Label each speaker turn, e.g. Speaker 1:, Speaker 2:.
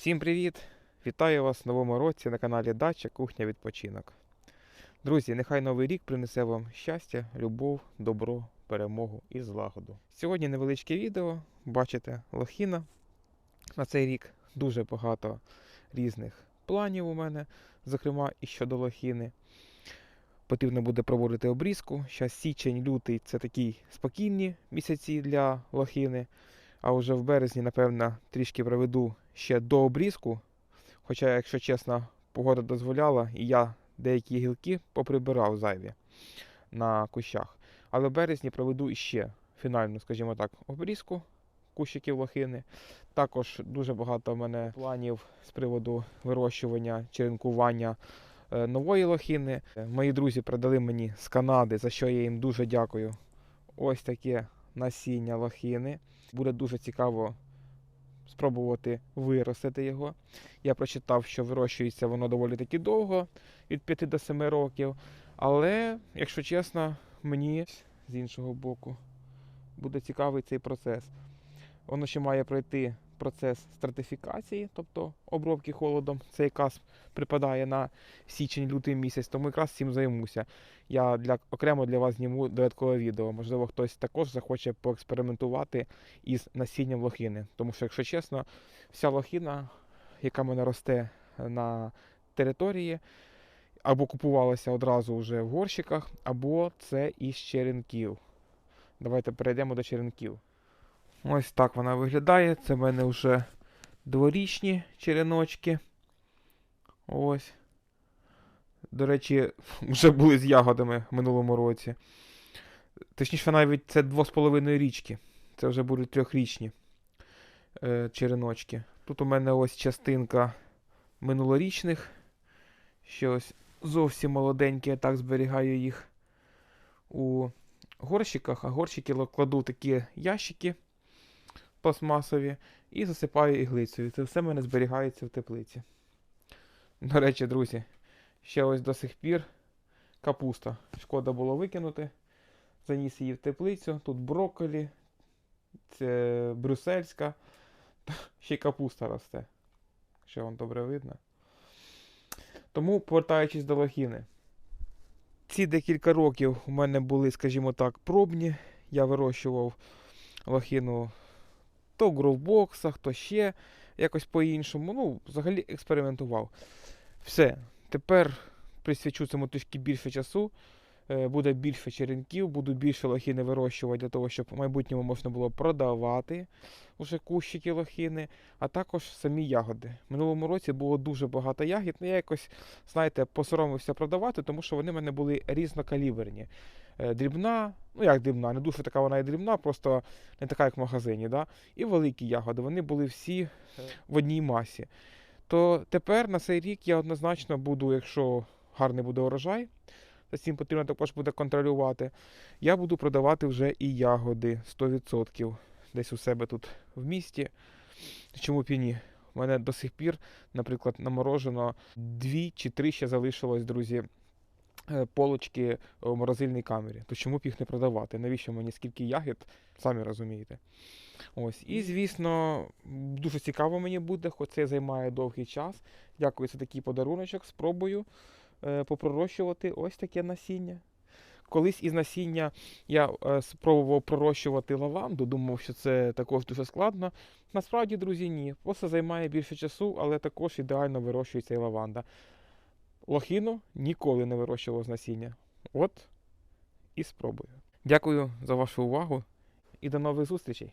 Speaker 1: Всім привіт! Вітаю вас в новому році на каналі Дача Кухня Відпочинок. Друзі, нехай новий рік принесе вам щастя, любов, добро, перемогу і злагоду. Сьогодні невеличке відео. Бачите, лохіна. На цей рік дуже багато різних планів у мене, зокрема і щодо лохіни. Потрібно буде проводити обрізку. Зараз січень, лютий це такі спокійні місяці для лохіни. А вже в березні, напевно, трішки проведу ще до обрізку. Хоча, якщо чесно, погода дозволяла, і я деякі гілки поприбирав зайві на кущах. Але в березні проведу іще фінальну, скажімо так, обрізку кущиків лохини. Також дуже багато в мене планів з приводу вирощування, черенкування е, нової лохини. Е, Мої друзі передали мені з Канади, за що я їм дуже дякую. Ось таке насіння лохини. Буде дуже цікаво спробувати виростити його. Я прочитав, що вирощується воно доволі таки довго, від 5 до 7 років. Але, якщо чесно, мені з іншого боку буде цікавий цей процес. Воно ще має пройти процес стратифікації, тобто обробки холодом. Це якраз припадає на січень-лютий місяць, тому якраз цим займуся. Я для, окремо для вас зніму додаткове відео. Можливо, хтось також захоче поекспериментувати із насінням лохини. Тому що, якщо чесно, вся лохина, яка в мене росте на території, або купувалася одразу вже в горщиках, або це із черенків. Давайте перейдемо до черенків. Ось так вона виглядає. Це в мене вже дворічні череночки. Ось. До речі, вже були з ягодами в минулому році. Точніше, навіть це 2,5 річки. Це вже будуть трьохрічні е, череночки. Тут у мене ось частинка минулорічних. Ще ось зовсім молоденькі, я так зберігаю їх у горщиках, а горщики кладу такі ящики пластмасові і засипаю іглицею. Це все в мене зберігається в теплиці. До речі, друзі, ще ось до сих пір капуста. Шкода було викинути. Заніс її в теплицю. Тут брокколі, це брюссельська, ще й капуста росте. Що вам добре видно. Тому, повертаючись до лохіни. Ці декілька років у мене були, скажімо так, пробні. Я вирощував лохіну то в гровбоксах, то ще якось по-іншому. Ну, взагалі експериментував. Все. Тепер присвячу цьому трішки більше часу. Е, Буде більше черенків, буду більше лохіни вирощувати для того, щоб в майбутньому можна було продавати уже кущики лохіни, а також самі ягоди. Минулому році було дуже багато ягід, але я якось, знаєте, посоромився продавати, тому що вони в мене були різнокаліберні. Е, Дрібна, ну як дрібна, не дуже така вона і дрібна, просто не така, як в магазині. Да? І великі ягоди, вони були всі в одній масі. То тепер на цей рік я однозначно буду, якщо гарний буде урожай, за цим потрібно також буде контролювати. Я буду продавати вже і ягоди 100% десь у себе тут в місті. Чому б і ні? У мене до сих пір, наприклад, наморожено дві чи три ще залишилось, друзі, е, полочки у морозильній камері. То чому б їх не продавати? Навіщо мені скільки ягід, самі розумієте. Ось. І, звісно, дуже цікаво мені буде, хоч це займає довгий час. Дякую за такий подаруночок. Спробую е, попророщувати ось таке насіння. Колись із насіння я е, спробував пророщувати лаванду, думав, що це також дуже складно. Насправді, друзі, ні. Просто займає більше часу, але також ідеально вирощується і лаванда. Лохіну ніколи не вирощував з насіння. От і спробую. Дякую за вашу увагу і до нових зустрічей!